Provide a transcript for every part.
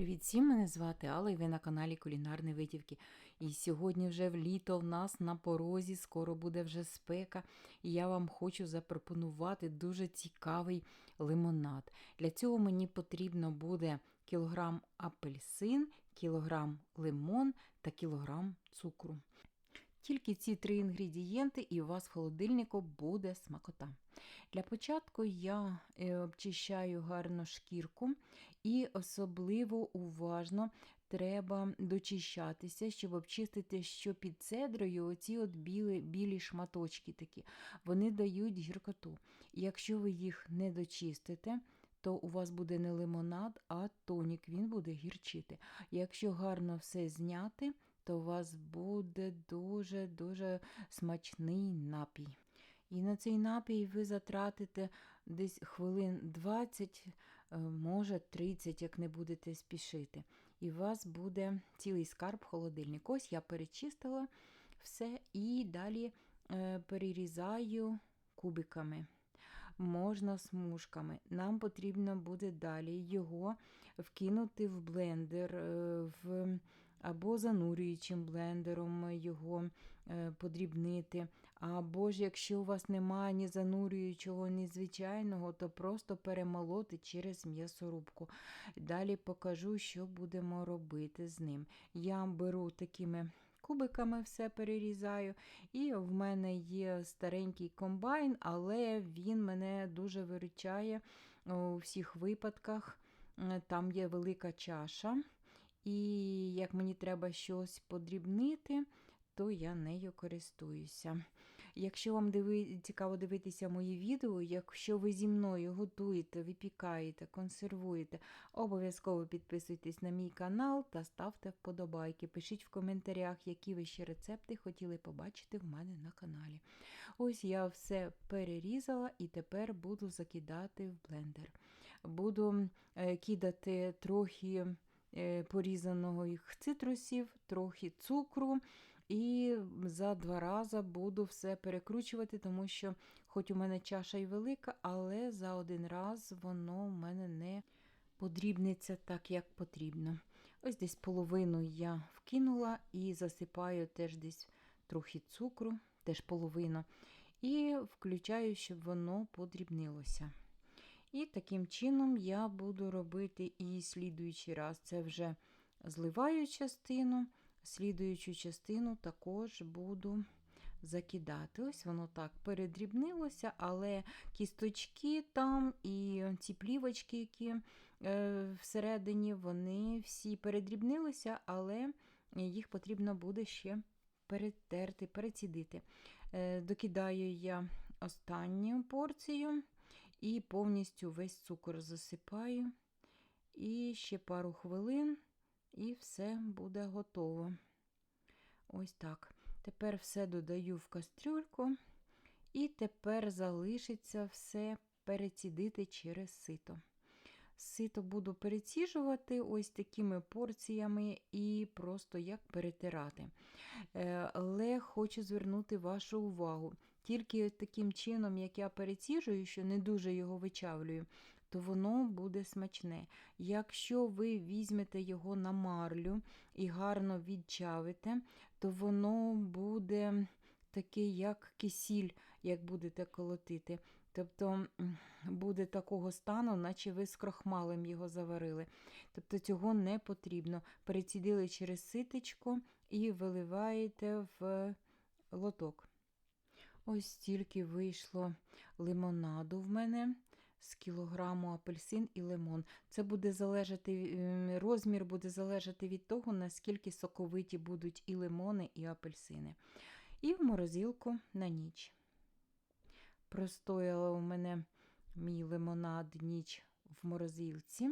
Привіт всім! Мене звати Алла і ви на каналі Кулінарні Витівки. І сьогодні вже в літо в нас на порозі, скоро буде вже спека. І я вам хочу запропонувати дуже цікавий лимонад. Для цього мені потрібно буде кілограм апельсин, кілограм лимон та кілограм цукру. Тільки ці три інгредієнти, і у вас в холодильнику буде смакота. Для початку я е, обчищаю гарно шкірку і особливо уважно треба дочищатися, щоб обчистити, що під цедрою оці от білі, білі шматочки такі, вони дають гіркоту. Якщо ви їх не дочистите, то у вас буде не лимонад, а тонік, він буде гірчити. Якщо гарно все зняти, то у вас буде дуже-дуже смачний напій. І на цей напій ви затратите десь хвилин 20, е, може 30, як не будете спішити. І у вас буде цілий скарб холодильник. Ось я перечистила все і далі е, перерізаю кубиками. Можна смужками. Нам потрібно буде далі його вкинути в блендер, е, в або занурюючим блендером його е, подрібнити. Або ж, якщо у вас немає ні занурюючого, ні звичайного, то просто перемолоти через м'ясорубку. Далі покажу, що будемо робити з ним. Я беру такими. Кубиками все перерізаю, і в мене є старенький комбайн, але він мене дуже виручає у всіх випадках. Е, там є велика чаша, і як мені треба щось подрібнити, то я нею користуюся. Якщо вам диви... цікаво дивитися мої відео, якщо ви зі мною готуєте, випікаєте, консервуєте, обов'язково підписуйтесь на мій канал та ставте вподобайки. Пишіть в коментарях, які ви ще рецепти хотіли побачити в мене на каналі. Ось я все перерізала і тепер буду закидати в блендер. Буду е, кидати трохи. Е, порізаного їх цитрусів, трохи цукру. І за два рази буду все перекручувати, тому що, хоч у мене чаша й велика, але за один раз воно в мене не подрібниться так, як потрібно. Ось десь половину я вкинула і засипаю теж десь трохи цукру, теж половину. І включаю, щоб воно подрібнилося. І таким чином я буду робити і слідуючий раз. Це вже зливаю частину, слідуючу частину також буду закидати. Ось воно так передрібнилося, але кісточки там і ці плівочки, які е, всередині, вони всі передрібнилися, але їх потрібно буде ще перетерти, перецідити. Е, докидаю я останню порцію. І повністю весь цукор засипаю. І ще пару хвилин, і все буде готово. Ось так. Тепер все додаю в кастрюльку, і тепер залишиться все перецідити через сито. Сито буду переціжувати ось такими порціями і просто як перетирати. Е, але хочу звернути вашу увагу. Тільки таким чином, як я переціжую, що не дуже його вичавлюю, то воно буде смачне. Якщо ви візьмете його на марлю і гарно відчавите, то воно буде такий, як кисіль, як будете колотити. Тобто буде такого стану, наче ви з крохмалем його заварили. Тобто цього не потрібно. Перецідили через ситечко і виливаєте в лоток. Ось стільки вийшло лимонаду в мене з кілограму апельсин і лимон. Це буде залежати, розмір буде залежати від того, наскільки соковиті будуть і лимони, і апельсини. І в морозилку на ніч. Простояла у мене мій лимонад ніч в морозилці,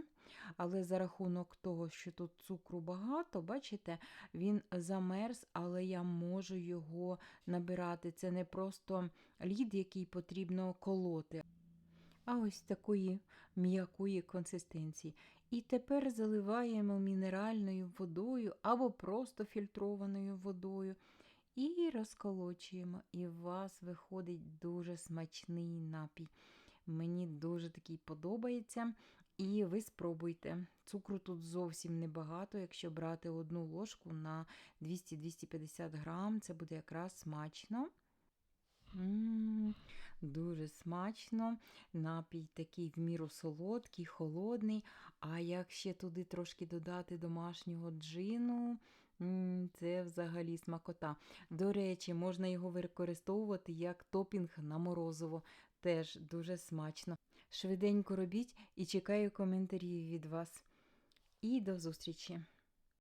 але за рахунок того, що тут цукру багато, бачите, він замерз, але я можу його набирати. Це не просто лід, який потрібно колоти. А ось такої м'якої консистенції. І тепер заливаємо мінеральною водою або просто фільтрованою водою. І розколочуємо, і у вас виходить дуже смачний напій. Мені дуже такий подобається. І ви спробуйте. Цукру тут зовсім небагато. Якщо брати одну ложку на 200-250 грам, це буде якраз смачно. М, Дуже смачно. Напій такий в міру солодкий, холодний. А як ще туди трошки додати домашнього джину, це взагалі смакота. До речі, можна його використовувати як топінг на морозиво. Теж дуже смачно. Швиденько робіть і чекаю коментарів від вас. І до зустрічі!